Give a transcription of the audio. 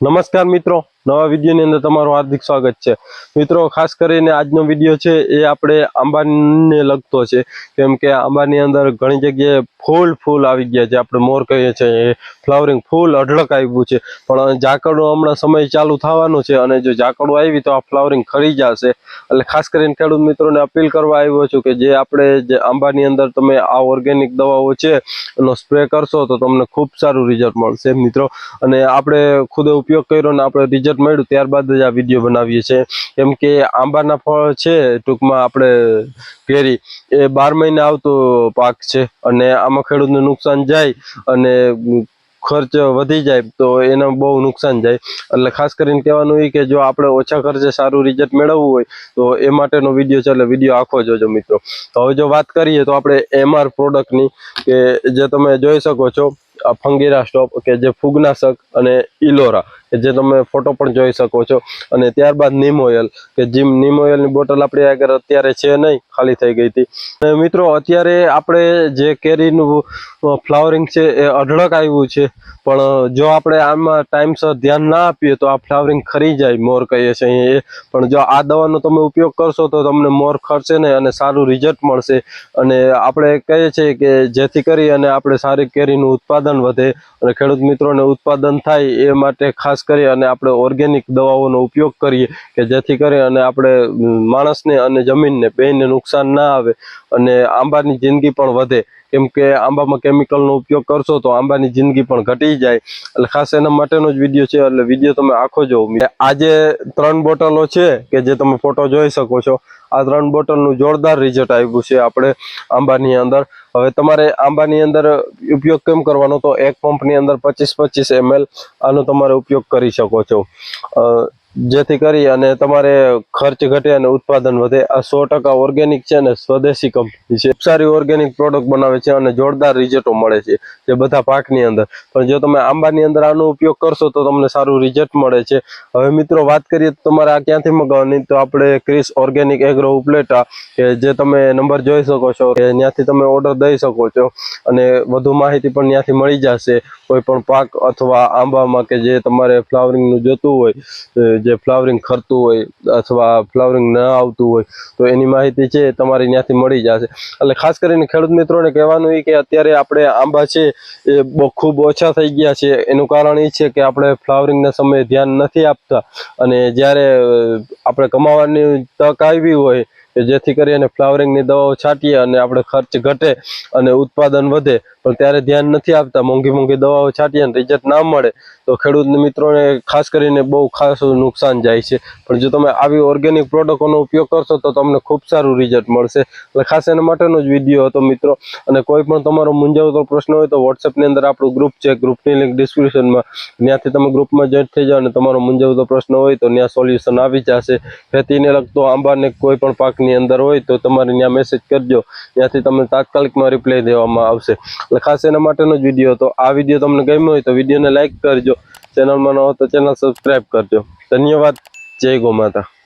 નમસ્કાર મિત્રો. નવા વિડીયોની અંદર તમારું હાર્દિક સ્વાગત છે. મિત્રો, ખાસ કરીને આજનો વીડિયો છે એ આપણે આંબાને લગતો છે. કેમ કે આંબાની અંદર ઘણી જગ્યાએ ફૂલ ફૂલ આવી ગયા છે. આપણે મોર કહીએ છીએ ફ્લાવરિંગ ફૂલ અઢળક આવ્યું છે. પણ ઝાકળનો હમણાં સમય ચાલુ થવાનો છે અને જો ઝાકળું આવી તો આ ફ્લાવરિંગ ખરી જશે. એટલે ખાસ કરીને ખેડૂત મિત્રોને અપીલ કરવા આવ્યો છું કે જે આપણે જે આંબાની અંદર તમે આ ઓર્ગેનિક દવાઓ છે એનો સ્પ્રે કરશો તો તમને ખૂબ સારું રિઝલ્ટ મળશે મિત્રો. અને આપણે ખુદ ઉપયોગ કર્યો ને આપણે રિઝલ્ટ મળ્યું ત્યારબાદ જ આ વીડિયો બનાવીએ છીએ. કેમ કે આંબાના ફળ છે, ટૂંકમાં આપણે કેરી. એ બાર મહિને આવતો પાક છે અને આમાં ખેડૂતને નુકસાન જાય અને ખર્ચ વધી જાય તો એને બહુ નુકસાન જાય. એટલે ખાસ કરીને કહેવાનું એ કે જો આપણે ઓછા ખર્ચે સારું રિઝલ્ટ મેળવવું હોય, તો એ માટેનો વીડિયો છે, એટલે વીડિયો આખો જોજો મિત્રો. તો હવે જો વાત કરીએ તો આપણે એમઆર પ્રોડક્ટની કે જે તમે જોઈ શકો છો, આ ફંગીરા સ્ટોપ કે જે ફૂગનાશક અને ઇલોરા કે જે તમે ફોટો પણ જોઈ શકો છો. અને ત્યારબાદ નીમ ઓઇલ કે જીમ નીમ ઓઇલની બોટલ આપણી આગળ અત્યારે છે નહીં, ખાલી થઈ ગઈ હતી. અને મિત્રો, અત્યારે આપણે જે કેરીનું ફ્લાવરિંગ છે એ અઢળક આવ્યું છે. પણ, જો આપણે આમાં ટાઈમસર ધ્યાન ના આપીએ તો આ ફ્લાવરિંગ ખરી જાય, મોર કહીએ છીએ એ. પણ જો આ દવાનો તમે ઉપયોગ કરશો તો તમને મોર ખરશે નહીં અને સારું રિઝલ્ટ મળશે. અને આપણે કહીએ છીએ કે જેથી કરી અને આપણે સારી કેરીનું ઉત્પાદન વધે અને ખેડૂત મિત્રોને ઉત્પાદન થાય એ માટે ખાસ કરી અને આપણે ઓર્ગેનિક દવાઓનો ઉપયોગ કરીએ કે જેથી કરી અને આપણે માણસને અને જમીનને બેને નુકસાન ના આવે અને આંબાની જિંદગી પણ વધે. કેમ કે આંબામાં કેમિકલનો ઉપયોગ કરશો તો આંબાની જિંદગી પણ ઘટી જાય. એટલે ખાસ એના માટેનો જ વીડિયો છે, એટલે વીડિયો તમે આખો જોવો. આજે ત્રણ બોટલો છે કે જે તમે ફોટો જોઈ શકો છો. આ ત્રણ બોટલનું જોરદાર રિઝલ્ટ આવ્યું છે આપણે આંબાની અંદર. હવે તમારે આંબાની અંદર ઉપયોગ કેમ કરવાનો? તો એક પંપની અંદર પચીસ પચીસ એમએલ આનો તમારે ઉપયોગ કરી શકો છો. જેથી કરી અને તમારે ખર્ચ ઘટે અને ઉત્પાદન વધે. આ સો ટકા ઓર્ગેનિક છે ને સ્વદેશી કંપની છે. સારી ઓર્ગેનિક પ્રોડક્ટ બનાવે છે અને જોરદાર રિઝલ્ટો મળે છે જે બધા પાકની અંદર. પણ જો તમે આંબાની અંદર આનો ઉપયોગ કરશો તો તમને સારું રિઝલ્ટ મળે છે. હવે મિત્રો વાત કરીએ તો તમારે આ ક્યાંથી મગાવવાની? તો આપણે ક્રિસ ઓર્ગેનિક એગ્રો ઉપલેટા, કે જે તમે નંબર જોઈ શકો છો, કે ત્યાંથી તમે ઓર્ડર દઈ શકો છો અને વધુ માહિતી પણ ત્યાંથી મળી જશે. કોઈ પણ પાક અથવા આંબામાં કે જે તમારે ફ્લાવરિંગનું જોતું હોય જે ફ્લાવરિંગ ખરતું હોય અથવા ફ્લાવરિંગ ન આવતું હોય, તો એની માહિતી છે તમારે ત્યાંથી મળી જશે. એટલે ખાસ કરીને ખેડૂત મિત્રોને કહેવાનું એ કે અત્યારે આપણે આંબા છે એ ખૂબ ઓછા થઈ ગયા છે. એનું કારણ એ છે કે આપણે ફ્લાવરિંગના સમયે ધ્યાન નથી આપતા અને જ્યારે આપણે કમાવાની તક આવી હોય કે જેથી કરીને ફ્લાવરિંગની દવાઓ છાંટીએ અને આપણે ખર્ચ ઘટે અને ઉત્પાદન વધે. પણ ત્યારે ધ્યાન નથી આપતા, મોંઘી મોંઘી દવાઓ છાંટીએ અને રિઝલ્ટ ના મળે, તો ખેડૂત મિત્રોને ખાસ કરીને બહુ ખાસ નુકસાન જાય છે. પણ જો તમે આવી ઓર્ગેનિક પ્રોડક્ટોનો ઉપયોગ કરશો, તો તમને ખૂબ સારું રિઝલ્ટ મળશે. એટલે ખાસ એના માટેનો જ વીડિયો હતો મિત્રો. અને કોઈ પણ તમારો મૂંઝાવતો પ્રશ્ન હોય, તો વોટ્સએપની અંદર આપણું ગ્રુપ છે. ગ્રુપની લિંક ડિસ્ક્રિપ્શનમાં ત્યાંથી તમે ગ્રુપમાં જોઈન્ટ થઈ જાઓ અને તમારો મૂંઝાવતો પ્રશ્ન હોય, તો ત્યાં સોલ્યુશન આવી જશે. ખેતીને લગતો આંબાને કોઈ પણ પાકની અંદર હોય તો તમારે ત્યાં મેસેજ કરજો. ત્યાંથી તમને તાત્કાલિકમાં રિપ્લાય દેવામાં આવશે. એટલે ખાસ એના માટેનો જ વીડિયો હતો. આ વીડિયો તમને ગમ્યો હોય તો વિડીયોને લાઇક કરજો. ચેનલમાં ન હો તો ચેનલ સબસ્ક્રાઈબ કરજો. ધન્યવાદ. જય ગો માતા